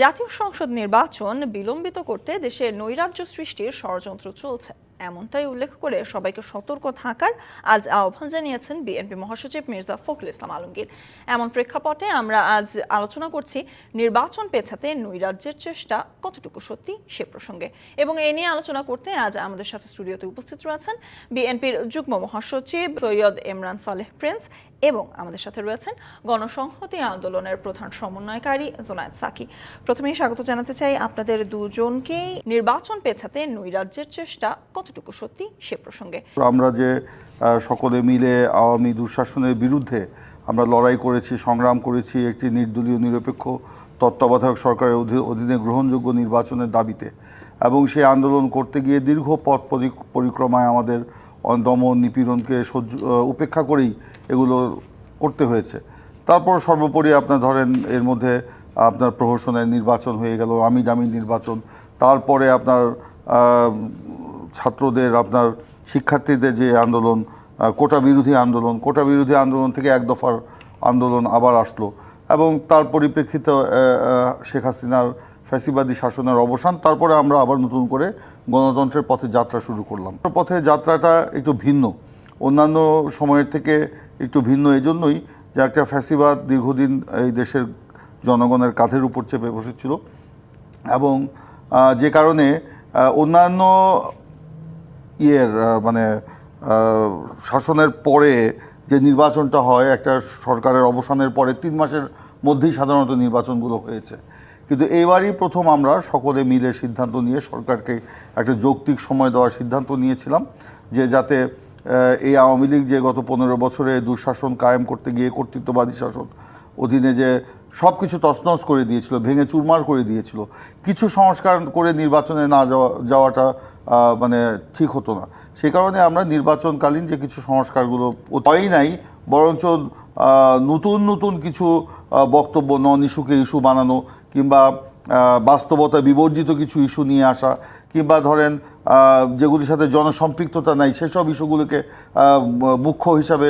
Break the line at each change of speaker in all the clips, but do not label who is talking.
জাতীয় সংসদ নির্বাচন বিলম্বিত করতে দেশে নৈরাজ্য সৃষ্টির ষড়যন্ত্র চলছে। এমনটাই উল্লেখ করে সবাইকে সতর্ক থাকার আজ আহ্বান জানিয়েছেন বিএনপি মহাসচিব মির্জা ফখরুল ইসলাম আলমগীর। এমন প্রেক্ষাপটে আমরা আজ আলোচনা করছি নির্বাচন পেছাতে নৈরাজ্যের চেষ্টা কতটুকু সত্যি সে প্রসঙ্গে। এবং এ নিয়ে আলোচনা করতে আজ আমাদের সাথে স্টুডিওতে উপস্থিত রয়েছেন বিএনপির যুগ্ম মহাসচিব সৈয়দ ইমরান সালেহ প্রিন্স এবং আমাদের সাথে রয়েছেন গণসংহতি আন্দোলনের প্রধান সমন্বয়কারী জোনায়েদ সাকি। প্রথমেই স্বাগত জানাতে চাই আপনাদের দুজনকেই। নির্বাচন পেছাতে নৈরাজ্যের চেষ্টা কতটুকু সত্যি সে প্রসঙ্গে?
আমরা যে সকলে মিলে আওয়ামী দুঃশাসনের বিরুদ্ধে আমরা লড়াই করেছি, সংগ্রাম করেছি একটি নির্দলীয়, নিরপেক্ষ, তত্ত্বাবধায়ক সরকারের অধী- অধীনে গ্রহণযোগ্য নির্বাচনের দাবিতে এবং সেই আন্দোলন করতে গিয়ে দীর্ঘ পথ পরিক্রমায় আমাদের দমন নিপীড়নকে সহ্য উপেক্ষা করেই এগুলো করতে হয়েছে। তারপর সর্বোপরি আপনার ধরেন এর মধ্যে আপনার প্রহসনের নির্বাচন হয়ে গেল, আমি জামিন নির্বাচন। তারপরে আপনার ছাত্রদের, আপনার শিক্ষার্থীদের যে আন্দোলন কোটা বিরোধী আন্দোলন, কোটা বিরোধী আন্দোলন থেকে এক দফার আন্দোলন আবার আসলো। এবং তার পরিপ্রেক্ষিতে শেখ হাসিনার ফ্যাসিবাদী শাসনের অবসান, তারপরে আমরা আবার নতুন করে গণতন্ত্রের পথে যাত্রা শুরু করলাম। পথে যাত্রাটা একটু ভিন্ন। অন্যান্য সময়ের থেকে একটু ভিন্ন এই জন্যই যে একটা ফ্যাসিবাদ দীর্ঘদিন এই দেশের জনগণের কাঁধের উপর চেপে বসেছিল এবং যে কারণে অন্যান্য ইয়ের মানে শাসনের পরে যে নির্বাচনটা হয়, একটা সরকারের অবসানের পরে তিন মাসের মধ্যেই সাধারণত নির্বাচনগুলো হয়েছে। কিন্তু এইবারই প্রথম আমরা সকলে মিলে সিদ্ধান্ত নিয়ে সরকারকে একটা যৌক্তিক সময় দেওয়ার সিদ্ধান্ত নিয়েছিলাম যে যাতে এই আওয়ামী লীগ যে গত পনেরো বছরে দুঃশাসন কায়েম করতে গিয়ে কর্তৃত্ববাদী শাসন অধীনে যে সব কিছু তছনছ করে দিয়েছিল, ভেঙে চুরমার করে দিয়েছিল, কিছু সংস্কার করে নির্বাচনে না যাওয়া, যাওয়াটা মানে ঠিক হতো না। সেই কারণে আমরা নির্বাচনকালীন যে কিছু সংস্কারগুলো হয়ই নাই, বরঞ্চ নতুন নতুন কিছু বক্তব্য নন ইস্যুকে ইস্যু বানানো, কিংবা বাস্তবতা বিবর্জিত কিছু ইস্যু নিয়ে আসা, কিংবা ধরেন যেগুলির সাথে জনসম্পৃক্ততা নাই, সেসব ইস্যুগুলোকে মুখ্য হিসাবে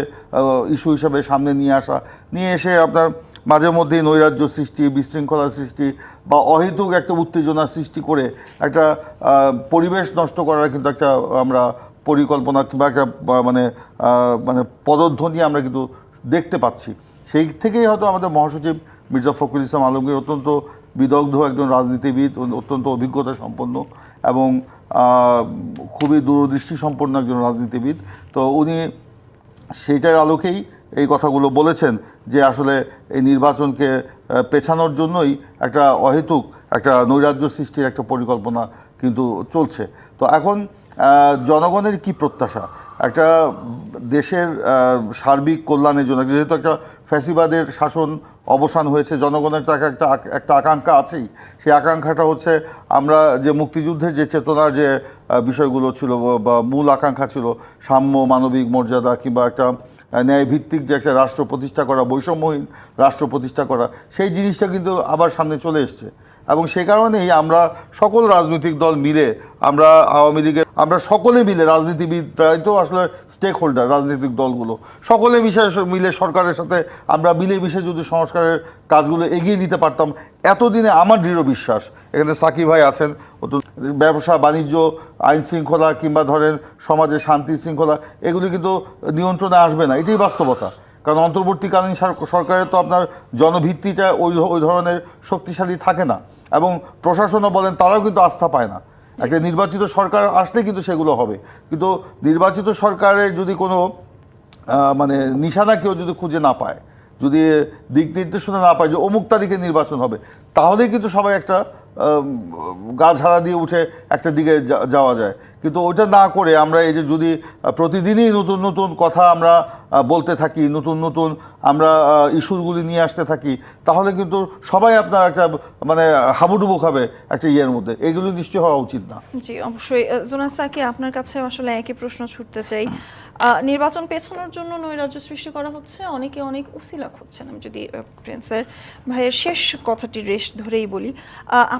ইস্যু হিসাবে সামনে নিয়ে আসা, নিয়ে এসে আপনার মাঝে মধ্যেই নৈরাজ্য সৃষ্টি, বিশৃঙ্খলা সৃষ্টি, বা অহেতুক একটা উত্তেজনা সৃষ্টি করে একটা পরিবেশ নষ্ট করার কিন্তু একটা আমরা পরিকল্পনা, কিংবা একটা মানে মানে পদধ্বনি আমরা কিন্তু দেখতে পাচ্ছি। সেই থেকেই হয়তো আমাদের মহাসচিব মির্জা ফখরুল ইসলাম আলমগীর অত্যন্ত বিদগ্ধ একজন রাজনীতিবিদ, অত্যন্ত অভিজ্ঞতা সম্পন্ন এবং খুবই দূরদৃষ্টি সম্পন্ন একজন রাজনীতিবিদ। তো উনি সেইটার আলোকেই এই কথাগুলো বলেছেন যে আসলে এই নির্বাচনকে পেছানোর জন্যই একটা অহেতুক, একটা নৈরাজ্য সৃষ্টির একটা পরিকল্পনা কিন্তু চলছে। তো এখন জনগণের কি প্রত্যাশা? একটা দেশের সার্বিক কল্যাণের জন্য, যেহেতু একটা ফ্যাসিবাদের শাসন অবসান হয়েছে, জনগণের তো একটা একটা আকাঙ্ক্ষা আছেই। সেই আকাঙ্ক্ষাটা হচ্ছে আমরা যে মুক্তিযুদ্ধের যে চেতনার যে বিষয়গুলো ছিল বা- মূল আকাঙ্ক্ষা ছিল, সাম্য, মানবিক মর্যাদা কিংবা একটা ন্যায়ভিত্তিক যে একটা রাষ্ট্র প্রতিষ্ঠা করা, বৈষম্যহীন রাষ্ট্র প্রতিষ্ঠা করা, সেই জিনিসটা কিন্তু আবার সামনে চলে এসছে। এবং সে কারণেই আমরা সকল রাজনৈতিক দল মিলে আমরা আওয়ামী লীগের আমরা সকলে মিলে রাজনীতিবিদ প্রায় তো আসলে স্টেক হোল্ডার রাজনৈতিক দলগুলো। সকলে মিশে মিলে সরকারের সাথে আমরা মিলে মিশে যদি সংস্কারের কাজগুলো এগিয়ে নিতে পারতাম, এতদিনে আমার দৃঢ় বিশ্বাস। এখানে সাকিব ভাই আছেন ব্যবসা, বাণিজ্য, আইন শৃঙ্খলা কিংবা ধরেন সমাজে শান্তি শৃঙ্খলা, এগুলি কিন্তু নিয়ন্ত্রণে আসবে না। এটাই বাস্তবতা। কারণ অন্তর্বর্তীকালীন সর- সরকারের তো আপনার জনভিত্তিটা ওই ওই ধরনের শক্তিশালী থাকে না। এবং প্রশাসনও বলেন তারাও কিন্তু আস্থা পায় না। একটা নির্বাচিত সরকার আসলে কিন্তু সেগুলো হবে। কিন্তু নির্বাচিত সরকারের যদি কোনো মানে নিশানা কেউ যদি খুঁজে না পায়, যদি দিক নির্দেশনা না পায় যে অমুক তারিখে নির্বাচন হবে, তাহলেই কিন্তু সবাই একটা গা ঝাড়া দিয়ে উঠে একটা দিকে যাওয়া যায়। কিন্তু ওইটা না করে আমরা এই যে যদি প্রতিদিনই নতুন নতুন কথা আমরা বলতে থাকি, নতুন নতুন আমরা ইস্যুগুলি নিয়ে আসতে থাকি, তাহলে কিন্তু সবাই আপনার একটা মানে হাবুডুবু খাবে একটা ইয়ের মধ্যে। এগুলো নিশ্চয়ই হওয়া উচিত না।
জি, অবশ্যই। জোনায়েদ সাকি, আপনার কাছে আসলে একই প্রশ্ন ছুটতে চাই। নির্বাচন পেছানোর জন্য নৈরাজ্য সৃষ্টি করা হচ্ছে, অনেকে অনেক উসিলা খুঁজছেন আমি যদি প্রিন্সের ভাইয়ের শেষ কথাটি রেশ ধরেই বলি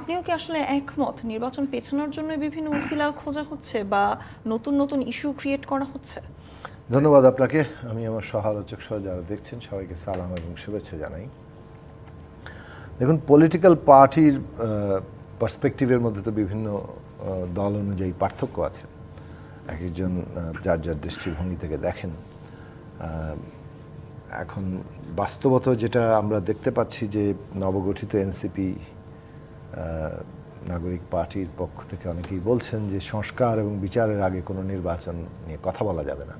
আপনিও কি আসলে একমত? নির্বাচন পেছানোর জন্য বিভিন্ন উসিলা খোঁজা হচ্ছে বা নতুন নতুন ইস্যু ক্রিয়েট করা হচ্ছে?
ধন্যবাদ আপনাকে। আমি আমার সহ আলোচক সহ যারা দেখছেন, সবাইকে সালাম এবং শুভেচ্ছা জানাই। দেখুন পলিটিক্যাল পার্টির পার্সপেক্টিভের মধ্যে তো বিভিন্ন দল অনুযায়ী পার্থক্য আছে। এক একজন যার যার দৃষ্টিভঙ্গি থেকে দেখেন। এখন বাস্তবত যেটা আমরা দেখতে পাচ্ছি যে নবগঠিত এনসিপি নাগরিক পার্টির পক্ষ থেকে অনেকেই বলছেন যে সংস্কার এবং বিচারের আগে কোনো নির্বাচন নিয়ে কথা বলা যাবে না।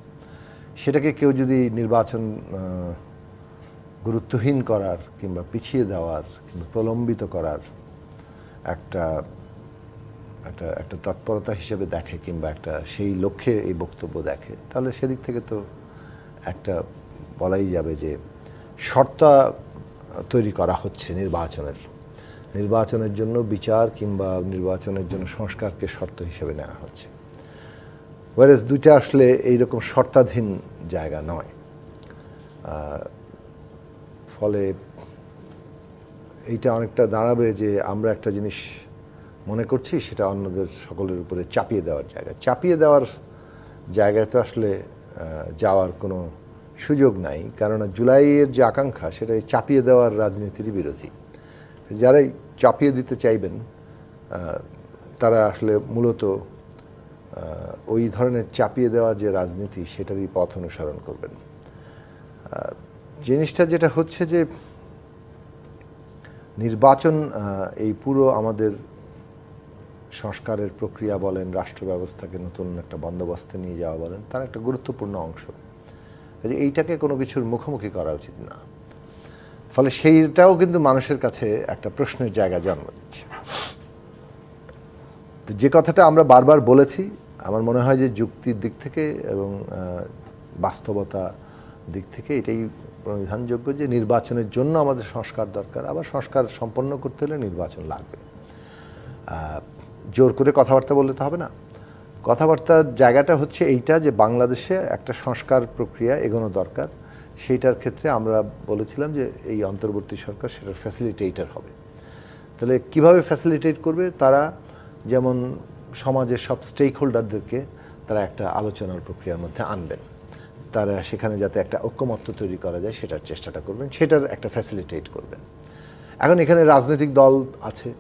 সেটাকে কেউ যদি নির্বাচন গুরুত্বহীন করার কিংবা পিছিয়ে দেওয়ার কিংবা প্রলম্বিত করার একটা একটা একটা তৎপরতা হিসেবে দেখে কিংবা একটা সেই লক্ষ্যে এই বক্তব্য দেখে, তাহলে সেদিক থেকে তো একটা বলাই যাবে যে শর্তা তৈরি করা হচ্ছে নির্বাচনের নির্বাচনের জন্য বিচার কিংবা নির্বাচনের জন্য সংস্কারকে শর্ত হিসেবে নেওয়া হচ্ছে। ওয়ারেস দুইটা আসলে এইরকম শর্তাধীন জায়গা নয়। ফলে এইটা অনেকটা দাঁড়াবে যে আমরা একটা জিনিস মনে করছি, সেটা অন্যদের সকলের উপরে চাপিয়ে দেওয়ার জায়গা। চাপিয়ে দেওয়ার জায়গায় তো আসলে যাওয়ার কোনো সুযোগ নাই। কেননা জুলাইয়ের যে আকাঙ্ক্ষা সেটা চাপিয়ে দেওয়ার রাজনীতির বিরোধী। যারাই চাপিয়ে দিতে চাইবেন তারা আসলে মূলত ওই ধরনের চাপিয়ে দেওয়া যে রাজনীতি সেটারই পথ অনুসরণ করবেন। জিনিসটা যেটা হচ্ছে যে, নির্বাচন এই পুরো আমাদের সংস্কারের প্রক্রিয়া বলেন, রাষ্ট্র ব্যবস্থাকে নতুন একটা বন্দোবস্তে নিয়ে যাওয়া বলেন, তার একটা গুরুত্বপূর্ণ অংশ। এইটাকে কোনো কিছুর মুখোমুখি করা উচিত না। ফলে সেইটাও কিন্তু মানুষের কাছে একটা প্রশ্নের জায়গা জন্ম দিচ্ছে। তো যে কথাটা আমরা বারবার বলেছি, আমার মনে হয় যে যুক্তির দিক থেকে এবং বাস্তবতা দিক থেকে এটাই প্রণিধানযোগ্য যে নির্বাচনের জন্য আমাদের সংস্কার দরকার। আবার সংস্কার সম্পন্ন করতে হলে নির্বাচন লাগবে। জোর করে কথাবার্তা বললে তো হবে না। কথাবার্তার জায়গাটা হচ্ছে এইটা যে বাংলাদেশে একটা সংস্কার প্রক্রিয়া এগোনো দরকার। সেইটার ক্ষেত্রে আমরা বলেছিলাম যে এই অন্তর্বর্তী সরকার সেটার ফ্যাসিলিটেটার হবে। তাহলে কীভাবে ফ্যাসিলিটেট করবে? তারা যেমন সমাজের সব স্টেক হোল্ডারদেরকে তারা একটা আলোচনার প্রক্রিয়ার মধ্যে আনবেন। তারা সেখানে যাতে একটা ঐক্যমত্য তৈরি করা যায় সেটার চেষ্টাটা করবেন, সেটার একটা ফ্যাসিলিটেট করবেন। এখন এখানে রাজনৈতিক দল আছে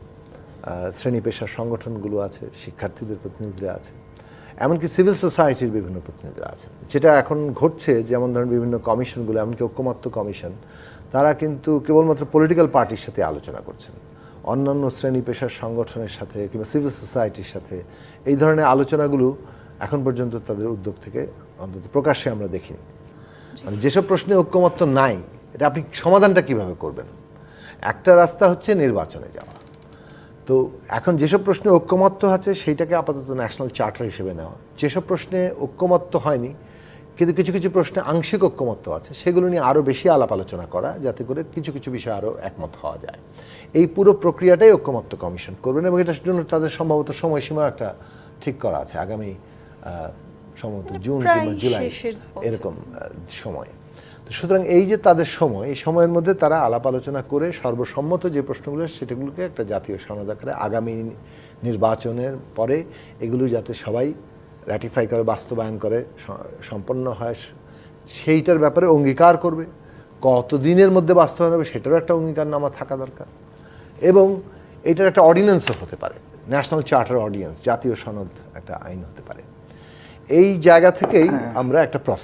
শ্রেণি পেশার সংগঠনগুলো আছে, শিক্ষার্থীদের প্রতিনিধিরা আছে। এমনকি সিভিল সোসাইটির বিভিন্ন প্রতিনিধিরা আছে যেটা এখন ঘটছে যেমন ধরেন বিভিন্ন কমিশনগুলো এমনকি ঐক্যমত্য কমিশন তারা কিন্তু কেবলমাত্র পলিটিক্যাল পার্টির সাথে আলোচনা করছেন। অন্যান্য শ্রেণি পেশার সংগঠনের সাথে কিংবা সিভিল সোসাইটির সাথে। এই ধরনের আলোচনাগুলো এখন পর্যন্ত তাদের উদ্যোগ থেকে অন্তত প্রকাশ্যে আমরা দেখিনি। মানে যেসব প্রশ্নে ঐক্যমত্য নাই এটা আপনি সমাধানটা কীভাবে করবেন? একটা রাস্তা হচ্ছে নির্বাচনে যাওয়া। তো এখন যেসব প্রশ্নে ঐক্যমত্য আছে সেইটাকে আপাতত ন্যাশনাল চার্টার হিসেবে নেওয়া। যেসব প্রশ্নে ঐক্যমত্য হয়নি কিন্তু কিছু কিছু প্রশ্নে আংশিক ঐক্যমত্য আছে সেগুলো নিয়ে আরও বেশি আলাপ আলোচনা করা যাতে করে কিছু কিছু বিষয়ে আরও একমত হওয়া যায়। এই পুরো প্রক্রিয়াটাই ঐক্যমত্য কমিশন করবেন এবং এটার জন্য তাদের সম্ভবত সময়সীমা একটা ঠিক করা আছে। আগামী সম্ভবত জুন কিংবা জুলাই এরকম সময়। সুতরাং এই যে তাদের সময় এই সময়ের মধ্যে তারা আলাপ আলোচনা করে সর্বসম্মত যে প্রশ্নগুলো সেটাগুলোকে একটা জাতীয় সনদ আকারে আগামী নির্বাচনের পরে এগুলো যাতে সবাই র্যাটিফাই করে বাস্তবায়ন করে সম্পন্ন হয় সেইটার ব্যাপারে অঙ্গীকার করবে। কত দিনের মধ্যে বাস্তবায়ন হবে সেটারও একটা অঙ্গীকারনামা থাকা দরকার। এবং এটার একটা অর্ডিন্যান্সও হতে পারে। ন্যাশনাল চার্টার অর্ডিন্যান্স জাতীয় সনদ একটা আইন হতে পারে। এই জায়গা থেকেই আমরা একটা প্রসেস